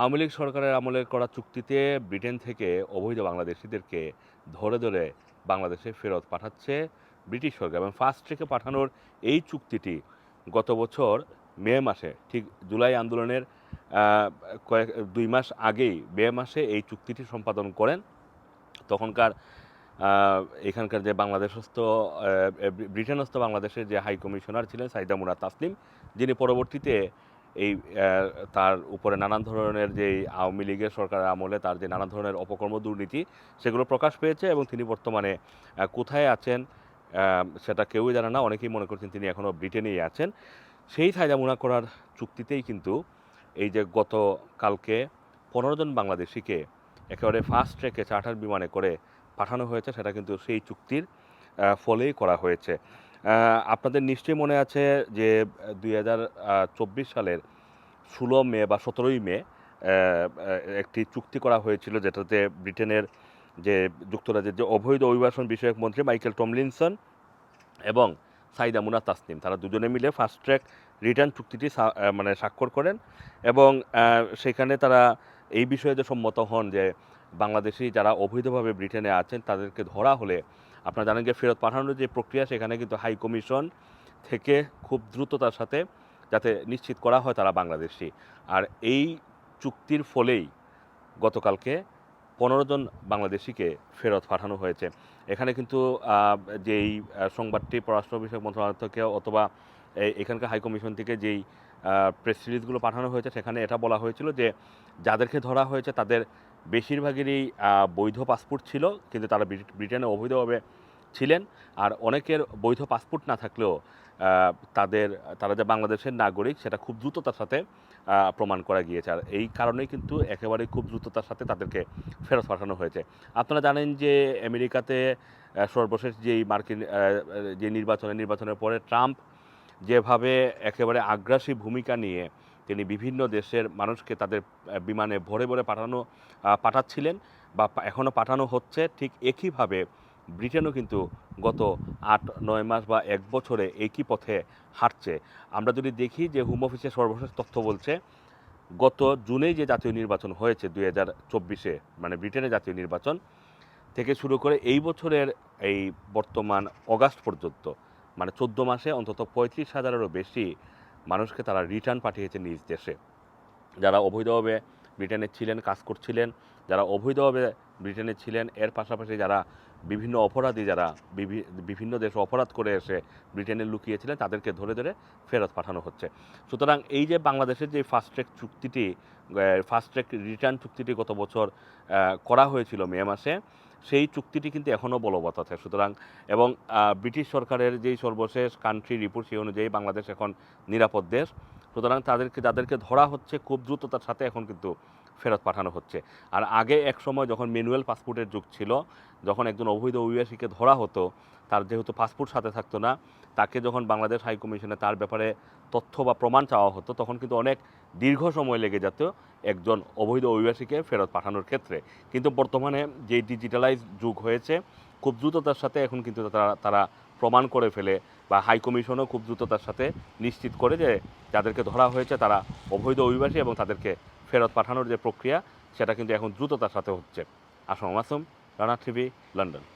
আওয়ামী লীগ সরকারের আমলে করা চুক্তিতে ব্রিটেন থেকে অবৈধ বাংলাদেশিদেরকে ধরে ধরে বাংলাদেশে ফেরত পাঠাচ্ছে ব্রিটিশ সরকার এবং ফার্স্ট ট্রেকে পাঠানোর এই চুক্তিটি গত বছর মে মাসে, ঠিক জুলাই আন্দোলনের কয়েক, দুই মাস আগেই মে মাসে এই চুক্তিটি সম্পাদন করেন। তখনকার এখানকার যে বাংলাদেশস্থ ব্রিটেনস্থ বাংলাদেশের যে হাই কমিশনার ছিলেন সাইদা মুরাদ তাসলিম, যিনি পরবর্তীতে এই তার উপরে নানান ধরনের যে আওয়ামী লীগের সরকারের আমলে তার যে নানান ধরনের অপকর্ম দুর্নীতি, সেগুলো প্রকাশ পেয়েছে এবং তিনি বর্তমানে কোথায় আছেন সেটা কেউই জানে না। অনেকেই মনে করছেন তিনি এখনও ব্রিটেনেই আছেন। সেই সাইদা মুনা করার চুক্তিতেই কিন্তু এই যে গত কালকে পনেরো জন বাংলাদেশিকে একেবারে ফার্স্ট ট্রেকে চার্টার বিমানে করে পাঠানো হয়েছে, সেটা কিন্তু সেই চুক্তির ফলেই করা হয়েছে। আপনাদের নিশ্চয়ই মনে আছে যে দুই হাজার চব্বিশ সালের ষোলো মে বা সতেরোই মে একটি চুক্তি করা হয়েছিল যেটাতে ব্রিটেনের যে যুক্তরাজ্যের যে অবৈধ অভিবাসন বিষয়ক মন্ত্রী মাইকেল টমলিনসন এবং সাইদা মুনা তাসনিম, তারা দুজনে মিলে ফার্স্ট ট্র্যাক রিটার্ন চুক্তিটি মানে স্বাক্ষর করেন এবং সেখানে তারা এই বিষয়ে যে সম্মত হন যে বাংলাদেশি যারা অবৈধভাবে ব্রিটেনে আছেন তাদেরকে ধরা হলে আপনারা জানেন যে ফেরত পাঠানোর যে প্রক্রিয়া, সেখানে কিন্তু হাই কমিশন থেকে খুব দ্রুততার সাথে যাতে নিশ্চিত করা হয় তারা বাংলাদেশি। আর এই চুক্তির ফলেই গতকালকে পনেরো জন বাংলাদেশিকে ফেরত পাঠানো হয়েছে। এখানে কিন্তু যেই সংবাদটি পররাষ্ট্র বিষয়ক মন্ত্রণালয় থেকে অথবা এখানকার হাই কমিশন থেকে যেই প্রেস সিরিজগুলো পাঠানো হয়েছে, সেখানে এটা বলা হয়েছিল যে, যাদেরকে ধরা হয়েছে তাদের বেশিরভাগেরই বৈধ পাসপোর্ট ছিল, কিন্তু তারা ব্রিটেনে অবৈধভাবে ছিলেন। আর অনেকের বৈধ পাসপোর্ট না থাকলেও তাদের, তারা যে বাংলাদেশের নাগরিক, সেটা খুব দ্রুততার সাথে প্রমাণ করা গিয়েছে। আর এই কারণেই কিন্তু একেবারেই খুব দ্রুততার সাথে তাদেরকে ফেরত পাঠানো হয়েছে। আপনারা জানেন যে, আমেরিকাতে সর্বশেষ যেই মার্কিন যে নির্বাচনে, নির্বাচনের পরে ট্রাম্প যেভাবে একেবারে আগ্রাসী ভূমিকা নিয়ে তিনি বিভিন্ন দেশের মানুষকে তাদের বিমানে ভরে ভরে পাঠানো পাঠাচ্ছিলেন বা এখনও পাঠানো হচ্ছে। ঠিক একইভাবে ব্রিটেনও কিন্তু গত আট, নয় মাস বা এক বছরে একই পথে হাঁটছে। আমরা যদি দেখি যে হোম অফিসের সর্বশেষ তথ্য বলছে, গত জুনেই যে জাতীয় নির্বাচন হয়েছে দুই হাজার চব্বিশে মানে ব্রিটেনের জাতীয় নির্বাচন থেকে শুরু করে এই বছরের এই বর্তমান অগাস্ট পর্যন্ত মানে চোদ্দ মাসে অন্তত পঁয়ত্রিশ হাজারেরও বেশি মানুষকে তারা রিটার্ন পাঠিয়েছে নিজ দেশে। যারা অবৈধভাবে ব্রিটেনে ছিলেন, কাজ করছিলেন, যারা অবৈধভাবে ব্রিটেনে ছিলেন, এর পাশাপাশি যারা বিভিন্ন অপরাধী, যারা বিভিন্ন দেশে অপরাধ করে এসে ব্রিটেনে লুকিয়েছিলেন, তাদেরকে ধরে ধরে ফেরত পাঠানো হচ্ছে। সুতরাং এই যে বাংলাদেশের যে ফাস্ট ট্র্যাক চুক্তিটি ফাস্ট ট্র্যাক রিটার্ন চুক্তিটি গত বছর করা হয়েছিল মে মাসে সেই চুক্তিটি কিন্তু এখনও বলবৎ আছে। সুতরাং, এবং ব্রিটিশ সরকারের যেই সর্বশেষ কান্ট্রি রিপোর্ট সেই অনুযায়ী বাংলাদেশ এখন নিরাপদ দেশ। সুতরাং তাদেরকে যাদেরকে ধরা হচ্ছে, খুব দ্রুততার সাথে এখন কিন্তু ফেরত পাঠানো হচ্ছে। আর আগে এক সময় যখন ম্যানুয়াল পাসপোর্টের যুগ ছিল, যখন একজন অবৈধ অভিবাসীকে ধরা হতো তার যেহেতু পাসপোর্ট সাথে থাকতো না, তাকে যখন বাংলাদেশ হাই কমিশনে তার ব্যাপারে তথ্য বা প্রমাণ চাওয়া হতো, তখন কিন্তু অনেক দীর্ঘ সময় লেগে যেত একজন অবৈধ অভিবাসীকে ফেরত পাঠানোর ক্ষেত্রে। কিন্তু বর্তমানে যে ডিজিটালাইজ যুগ হয়েছে, খুব দ্রুততার সাথে এখন কিন্তু তারা তারা প্রমাণ করে ফেলে বা হাই কমিশনও খুব দ্রুততার সাথে নিশ্চিত করে যে যাদেরকে ধরা হয়েছে তারা অবৈধ অভিবাসী এবং তাদেরকে ফেরত পাঠানোর যে প্রক্রিয়া, সেটা কিন্তু এখন দ্রুততার সাথে হচ্ছে। Assam Masum Rana TV, London.